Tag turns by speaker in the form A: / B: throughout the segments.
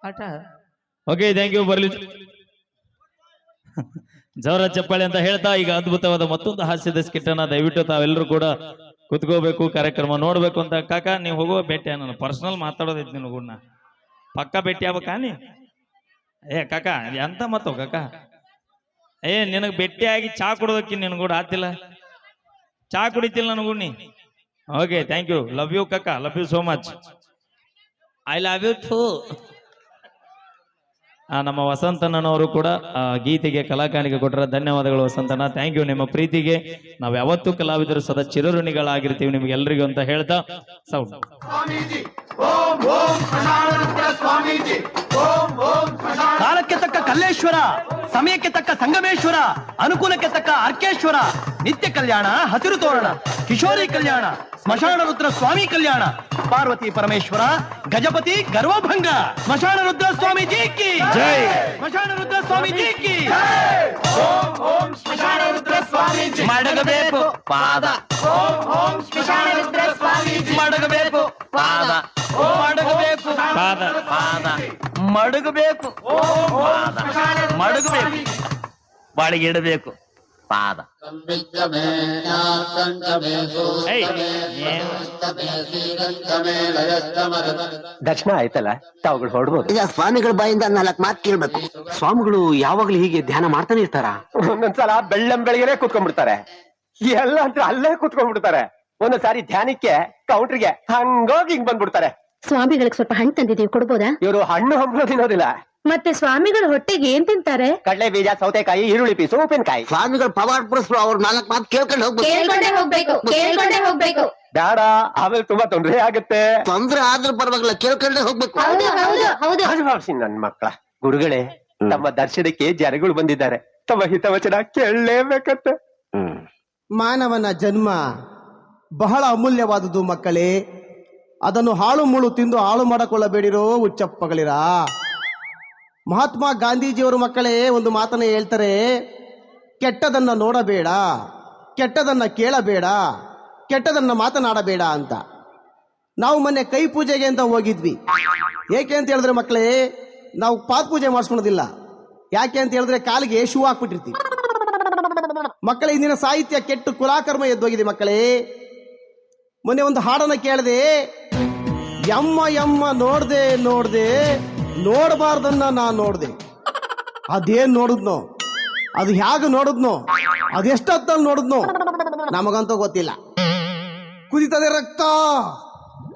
A: ಆಟ
B: okay thank you ಬರ್ಲಿ. ಜವರ ಚಪ್ಪಾಳೆ ಅಂತ ಹೇಳ್ತಾ ಈಗ ಅದ್ಭುತವಾದ ಮತ್ತೊಂದು ಹಾಸ್ಯದ ಸ್ಕಿಟ್ ಅನ್ನ ದಯವಿಟ್ಟು ತಾವೆಲ್ಲರೂ ಕೂಡ ಕುತ್ಕೋಬೇಕು, ಕಾರ್ಯಕ್ರಮ ನೋಡ್ಬೇಕು ಅಂತ. ಕಾಕ, ನೀವು ಹೋಗುವ ಭೇಟಿ ನಾನು ಪರ್ಸನಲ್ ಮಾತಾಡೋದೈತಿ ನಿನ್ನ ಗುಣ ಪಕ್ಕ ಭೇಟಿ ಆಗ್ಬೇಕಾ ನೀ? ಏ, ಕಾಕ, ಎಂತ ಮತ್ತೋ ಕಾಕ? ಏ, ನಿನಗ್ ಭೇಟಿಯಾಗಿ ಚಾ ಕೊಡೋದಕ್ಕೆ ನಿನ್ ಕೂಡ ಆತಿಲ್ಲ. ಚಾ ಕುಡಿತಿಲ್ಲ ನನಗೂ ನೀ. Okay thank you love you ಕಾಕ. Love you so much I love you too ಆ, ನಮ್ಮ ವಸಂತಣ್ಣನವರು ಕೂಡ ಗೀತೆಗೆ ಕಲಾಕಾಣಿಕೆ ಕೊಟ್ಟರೆ ಧನ್ಯವಾದಗಳು ವಸಂತನ ಥ್ಯಾಂಕ್ ಯು ನಿಮ್ಮ ಪ್ರೀತಿಗೆ. ನಾವು ಯಾವತ್ತೂ ಕಲಾವಿದರು ಸದಾ ಚಿರಋಣಿಗಳಾಗಿರ್ತೀವಿ ನಿಮ್ಗೆ ಎಲ್ರಿಗೂ ಅಂತ ಹೇಳ್ತಾ ಸೌಂಡ್
C: ಕಾಲಕ್ಕೆ ತಕ್ಕ ಕಲ್ಲೇಶ್ವರ ಸಮಯಕ್ಕೆ ತಕ್ಕ ಸಂಗಮೇಶ್ವರ ಅನುಕೂಲಕ್ಕೆ ತಕ್ಕ ಅರ್ಕೇಶ್ವರ ನಿತ್ಯ ಕಲ್ಯಾಣ ಹಸಿರು ತೋರಣ ಕಿಶೋರಿ ಕಲ್ಯಾಣ ಸ್ಮಶಾನ ರುದ್ರ ಸ್ವಾಮಿ ಕಲ್ಯಾಣ. ಪಾರ್ವತಿ ಪರಮೇಶ್ವರ ಗಜಪತಿ ಗರ್ವಭಂಗ. ಸ್ಮಶಾನ ರುದ್ರ ಸ್ವಾಮಿ ಕಿ.
B: ಜೈ.
C: ಸ್ಮಶಾನ ರುದ್ರ ಸ್ವಾಮಿ ಕಿ. ಮಡಗಬೇಕು ಪಾದ. ಓಂ ಮಡಗಬೇಕು ಪಾದ. ಮಡಗಬೇಕು
B: ಪಾದ.
C: ಪಾದ. ಮಡಗಬೇಕು. ಮಡಗಬೇಕು ಬಾಳಿಗೆ ಇಡಬೇಕು. ಪಾದ? ದರ್ಶನ ಆಯ್ತಲ್ಲ ತಾವುಗಳು ಹೊಡ್ಬೋದು.
D: ಈಗ ಸ್ವಾಮಿಗಳ ಬಾಯಿಂದ ನಾಲ್ಕು ಮಾತು ಕೇಳ್ಬೇಕು. ಸ್ವಾಮಿಗಳು ಯಾವಾಗ್ಲೂ ಹೀಗೆ ಧ್ಯಾನ ಮಾಡ್ತಾನೆ ಇರ್ತಾರ?
C: ಒಂದೊಂದ್ಸಲ ಬೆಳ್ಳಂ ಬೆಳಗ್ಗೆನೆ ಕೂತ್ಕೊಂಡ್ಬಿಡ್ತಾರೆ. ಎಲ್ಲ ಅಂತ ಅಲ್ಲೇ ಕೂತ್ಕೊಂಡ್ಬಿಡ್ತಾರೆ. ಒಂದೊಂದ್ಸಾರಿ ಧ್ಯಾನಕ್ಕೆ ಕೌಂಟ್ರಿಗೆ ಹಂಗೋಗಿ ಹಿಂಗ್ ಬಂದ್ಬಿಡ್ತಾರೆ.
E: ಸ್ವಾಮಿಗಳಿಗೆ ಸ್ವಲ್ಪ ಹಣ್ಣು ತಂದಿದೀವಿ ಕೊಡ್ಬೋದಾ?
C: ಇವರು ಹಣ್ಣು ಹಂಪಲು ತಿನ್ನೋದಿಲ್ಲ.
E: ಮತ್ತೆ ಸ್ವಾಮಿಗಳ ಹೊಟ್ಟೆಗೆ ಏನ್ ತಿಂತಾರೆ?
C: ಕಡಲೆ ಬೀಜ ಸೌತೆಕಾಯಿ ಈರುಳ್ಳಿ ಪೀಸು ಉಪ್ಪಿನಕಾಯಿ.
D: ಸ್ವಾಮಿಗಳು ಪವಾಡ್ ಪುರುಷರು ಅವ್ರ ನಾಲ್ಕು ಮಾತು ಕೇಳ್ಕೊಂಡು ಹೋಗ್ಬೇಕು.
E: ಕೇಳ್ಕೊಂಡೇ ಹೋಗ್ಬೇಕು ಕೇಳ್ಕೊಂಡೇ ಹೋಗ್ಬೇಕು.
C: ಬೇಡ ಆಮೇಲೆ ತುಂಬಾ ತೊಂದರೆ ಆಗುತ್ತೆ.
D: ತೊಂದ್ರೆ ಆದ್ರೂ ಪರವಾಗಿಲ್ಲ ಕೇಳ್ಕೊಂಡೇ ಹೋಗ್ಬೇಕು.
E: ಹೌದು ಹೌದು ಹೌದು.
C: ರಾಜಭಾಷಿ ನನ್ ಮಕ್ಕಳ ಗುರುಗಳೇ ತಮ್ಮ ದರ್ಶನಕ್ಕೆ ಜನಗಳು ಬಂದಿದ್ದಾರೆ. ತಮ್ಮ ಹಿತವಚನ ಕೇಳಲೇಬೇಕತ್ತೆ
F: ಮಾನವನ ಜನ್ಮ ಬಹಳ ಅಮೂಲ್ಯವಾದುದು ಮಕ್ಕಳೇ. ಅದನ್ನು ಹಾಳು ಮುಳು ತಿಂದು ಹಾಳು ಮಾಡಿಕೊಳ್ಳಬೇಡಿರೋ ಉಚ್ಚಪ್ಪಗಳಿರ ಮಹಾತ್ಮ ಗಾಂಧೀಜಿಯವರು ಮಕ್ಕಳೇ, ಒಂದು ಮಾತನ್ನು ಹೇಳ್ತಾರೆ, ಕೆಟ್ಟದನ್ನ ನೋಡಬೇಡ, ಕೆಟ್ಟದನ್ನ ಕೇಳಬೇಡ, ಕೆಟ್ಟದನ್ನ ಮಾತನಾಡಬೇಡ ಅಂತ. ನಾವು ಮೊನ್ನೆ ಕೈ ಪೂಜೆಗೆ ಅಂತ ಹೋಗಿದ್ವಿ. ಏಕೆ ಅಂತ ಹೇಳಿದ್ರೆ ಮಕ್ಕಳೇ, ನಾವು ಪಾದ ಪೂಜೆ ಮಾಡಿಸ್ಕೊಳೋದಿಲ್ಲ. ಯಾಕೆ ಅಂತ ಹೇಳಿದ್ರೆ ಕಾಲಿಗೆ ಶೂ ಹಾಕ್ಬಿಟ್ಟಿರ್ತೀವಿ. ಮಕ್ಕಳೇ, ಇಂದಿನ ಸಾಹಿತ್ಯ ಕೆಟ್ಟು ಕುಲಾಕರ್ಮ ಎದ್ದೋಗಿದೆ ಮಕ್ಕಳೇ. ಮೊನ್ನೆ ಒಂದು ಹಾಡನ್ನ ಕೇಳಿದೆ ಯಮ್ಮ ಯಮ್ಮ ನೋಡ್ದೆ ನೋಡ್ದೆ ನೋಡಬಾರ್ದನ್ನ ನಾ ನೋಡಿದೆ. ಅದೇನ್ ನೋಡಿದ್ನೋ? ಅದು ಹೇಗೆ ನೋಡಿದ್ನೋ? ಅದೆಷ್ಟೊತ್ತಲ್ಲಿ ನೋಡಿದ್ನೋ? ನಮಗಂತೂ ಗೊತ್ತಿಲ್ಲ. ಕುದಿತದೆ ರಕ್ತ.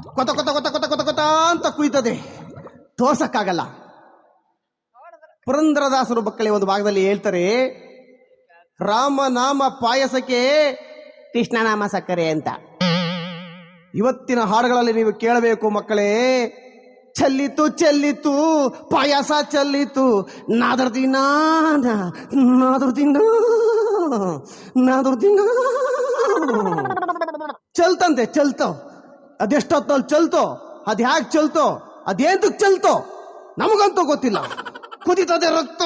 F: ಕೊತ ಕೊತ ಕೊತ ಕೊತ ಕೊತ ಕೊತ ಅಂತ ಕುಯ್ತದೆ ತೋರ್ಸಕ್ಕಾಗಲ್ಲ. ಪುರಂದರದಾಸರು ಮಕ್ಕಳೇ, ಒಂದು ಭಾಗದಲ್ಲಿ ಹೇಳ್ತಾರೆ ರಾಮನಾಮ ಪಾಯಸಕ್ಕೆ ಕೃಷ್ಣನಾಮ ಸಕ್ಕರೆ ಅಂತ. ಇವತ್ತಿನ ಹಾಡುಗಳಲ್ಲಿ ನೀವು ಕೇಳಬೇಕು ಮಕ್ಕಳೇ ಚೆಲ್ಲಿತು ಚೆಲ್ಲಿತು, ಪಾಯಸ ಚೆಲ್ಲಿತು. ದಿನ ನಾದ್ರ ದಿನ ಚಲ್ತಂತೆ, ಚಲ್ತೋ. ಅದೆಷ್ಟೊತ್ತಲ್ಲಿ ಚಲ್ತೋ? ಅದ್ ಹ್ಯಾಕ್ ಚಲ್ತೋ? ಅದೇಂತಕ್ ಚಲ್ತೋ? ನಮಗಂತೂ ಗೊತ್ತಿಲ್ಲ. ಕುದೀತದೆ ರಕ್ತ.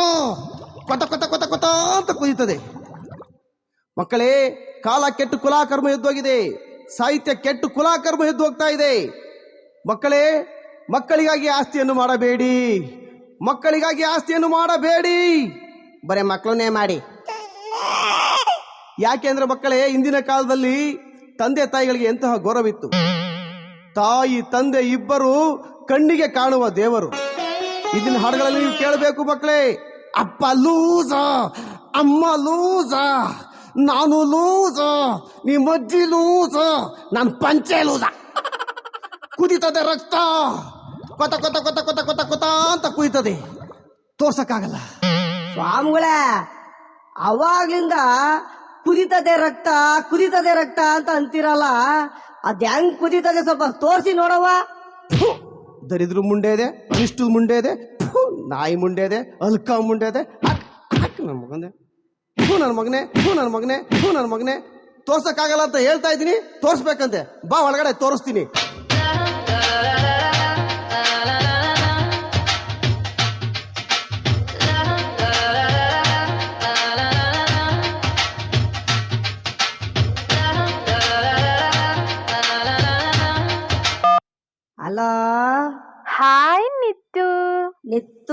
F: ಕೊತ ಕೊತ ಕೊತ ಕೊತ ಅಂತ ಕುದಿತದೆ. ಮಕ್ಕಳೇ, ಕಾಲ ಕೆಟ್ಟು ಕುಲಾಕರ್ಮ ಎದ್ದೋಗಿದೆ. ಸಾಹಿತ್ಯ ಕೆಟ್ಟು ಕುಲಾಕರ್ಮ ಎದ್ದು ಹೋಗ್ತಾ ಇದೆ. ಮಕ್ಕಳೇ ಮಕ್ಕಳಿಗಾಗಿ ಆಸ್ತಿಯನ್ನು ಮಾಡಬೇಡಿ. ಮಕ್ಕಳಿಗಾಗಿ ಆಸ್ತಿಯನ್ನು ಮಾಡಬೇಡಿ. ಬರೇ ಮಕ್ಕಳನ್ನೇ ಮಾಡಿ. ಯಾಕೆಂದ್ರೆ ಮಕ್ಕಳೇ, ಇಂದಿನ ಕಾಲದಲ್ಲಿ ತಂದೆ ತಾಯಿಗಳಿಗೆ ಎಂತಹ ಗೌರವಿತ್ತು. ತಾಯಿ, ತಂದೆ ಇಬ್ಬರು ಕಣ್ಣಿಗೆ ಕಾಣುವ ದೇವರು. ಇದನ್ನ ಹಾಡುಗಳಲ್ಲಿ ನೀವು ಕೇಳಬೇಕು ಮಕ್ಕಳೇ, ಅಪ್ಪ ಲೂಸ, ಅಮ್ಮ ಲೂಸ, ನಾನು ಲೂಸ, ನಿಮ್ಮ ಅಜ್ಜಿ ಲೂಸ ನಾನು ಪಂಚೆ ಲೂಸ. ಕುದಿತದೆ ರಕ್ತ. ಕೊತ ಕೊತ ಕೊತ ಕೊತ ಕೊತ ಕೊತ ಅಂತ ಕುಯ್ತದೆ. ತೋರ್ಸಕ್ಕಾಗಲ್ಲ.
G: ಸ್ವಾಮಿಗಳೇ ಅವಾಗ್ಲಿಂದ ಕುದಿತದೆ ರಕ್ತ ಕುದಿತದೆ ರಕ್ತ ಅಂತ ಅಂತೀರಲ್ಲ ಅದ್ ಹೆಂಗ್ ಕುದಿತದೆ ಸ್ವಲ್ಪ ತೋರಿಸಿ ನೋಡವ್ವ.
F: ದರಿದ್ರ ಮುಂಡೆ ಇದೆ ಇಷ್ಟು ಮುಂಡೆ ಇದೆ ನಾಯಿ ಮುಂಡೆ ಇದೆ ಅಲ್ಕ ಮುಂಡೆ ಇದೆ. ನನ್ನ ಮಗನೇ ಹ್ಞೂ ನನ್ನ ಮಗನೇ ಹ್ಞೂ ನನ್ನ ಮಗನೇ ಹ್ಞೂ ನನ್ನ ಮಗನೇ ತೋರ್ಸಕ್ಕಾಗಲ್ಲ ಅಂತ ಹೇಳ್ತಾ ಇದ್ದೀನಿ ತೋರಿಸ್ಬೇಕಂತೆ. ಬಾ ಒಳಗಡೆ ತೋರಿಸ್ತೀನಿ.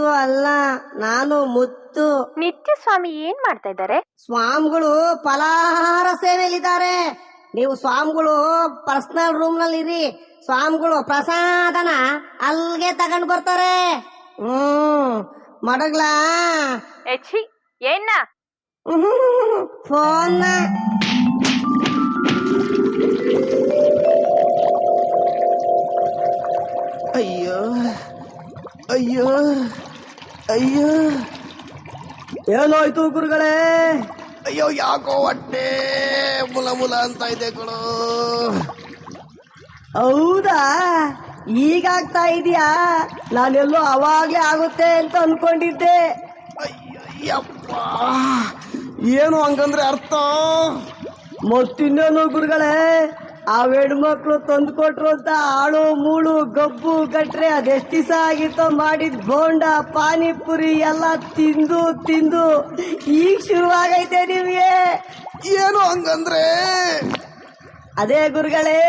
G: ಅಲ್ಲ ನಾನು ಮುತ್ತು.
H: ನಿತ್ಯ ಸ್ವಾಮಿ ಏನ್ ಮಾಡ್ತಾ ಇದ್ದಾರೆ?
G: ಸ್ವಾಮಿಗಳು ಫಲಾಹಾರ ಸೇವೆಯಲ್ಲಿದ್ದಾರೆ. ನೀವು ಸ್ವಾಮಿಗಳು ಪರ್ಸನಲ್ ರೂಮ್ನಲ್ಲಿ ಇರಿ ಸ್ವಾಮಿಗಳು ಪ್ರಸಾದನ ಅಲ್ಗೆ ತಗೊಂಡ್ ಬರ್ತಾರೆ. ಹ್ಮ್ ಮಡಗ್ಲಾ.
H: ಎಚ್ಚಿ ಏನ್ನ?
G: ಫೋನ್.
F: ಅಯ್ಯೋ ಅಯ್ಯೋ. ಅಯ್ಯೋ.
G: ಏನೋಯ್ತು ಗುರುಗಳೇ?
F: ಅಯ್ಯೋ ಯಾಕೋ ಹೊಟ್ಟೆ ಮುಲ ಮುಲ ಅಂತ ಇದೆ ಗುರು.
G: ಹೌದಾ? ಈಗಾಗ್ತಾ ಇದೆಯಾ? ನಾನೆಲ್ಲೋ ಅವಾಗ್ಲೇ ಆಗುತ್ತೆ ಅಂತ ಅನ್ಕೊಂಡಿದ್ದೆ.
F: ಅಯ್ಯಪ್ಪ ಏನು ಹಂಗಂದ್ರೆ ಅರ್ಥ?
G: ಮತ್ತಿನ್ನೇನು ಗುರುಗಳೇ? ಆ ಹೆಣ್ಮಕ್ಳು ತಂದು ಕೊಟ್ರು ಅಂತ ಆಳು ಮೂಳು ಗಬ್ಬು ಗಟ್ರೆ ಅದೆಷ್ಟು ದಿವಸ ಆಗಿತ್ತೋ ಮಾಡಿದ್ ಬೋಂಡ ಪಾನಿಪುರಿ ಎಲ್ಲ ತಿಂದು ತಿಂದು ಈಗ ಶುರುವಾಗೈತೆ ನಿಮ್ಗೆ.
F: ಏನು ಹಂಗಂದ್ರೆ?
G: ಅದೇ ಗುರುಗಳೇ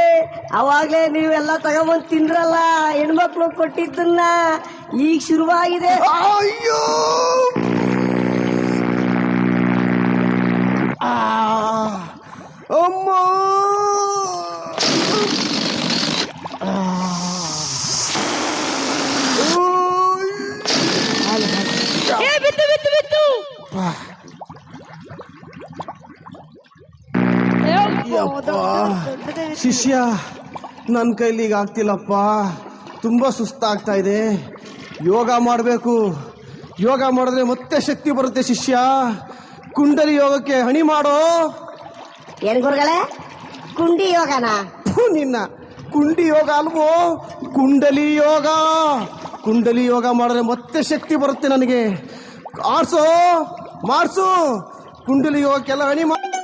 G: ಅವಾಗ್ಲೇ ನೀವೆಲ್ಲ ತಗೊಂಬಂದ್ ತಿಂದ್ರಲ್ಲ ಹೆಣ್ಮಕ್ಳು ಕೊಟ್ಟಿದ್ದನ್ನ ಈಗ ಶುರುವಾಗಿದೆ.
F: ಅಯ್ಯೋ! ಅಮ್ಮ ಆ. ಯಪ್ಪ ಶಿಷ್ಯ ನನ್ನ ಕೈಲಿ ಈಗ ಆಗ್ತಿಲ್ಲಪ್ಪ. ತುಂಬ ಸುಸ್ತಾಗ್ತಾ ಇದೆ. ಯೋಗ ಮಾಡಬೇಕು. ಯೋಗ ಮಾಡಿದ್ರೆ ಮತ್ತೆ ಶಕ್ತಿ ಬರುತ್ತೆ ಶಿಷ್ಯ. ಕುಂಡಲಿ ಯೋಗಕ್ಕೆ ಹಣಿ ಮಾಡೋ.
G: ಏನ್ ಗುರುಗಳೇ? ಕುಂಡಿ ಯೋಗನಾ?
F: ಥು, ನಿನ್ನ. ಕುಂಡಿ ಯೋಗ ಅಲ್ವೋ? ಕುಂಡಲಿ ಯೋಗ. ಕುಂಡಲಿ ಯೋಗ ಮಾಡಿದ್ರೆ ಮತ್ತೆ ಶಕ್ತಿ ಬರುತ್ತೆ ನನಗೆ. ಆಡ್ಸೋ. ಮಾಡ್ಸು ಕುಂಡಲಿ ಯೋಗಕ್ಕೆಲ್ಲ ಹಣಿ ಮಾಡಿ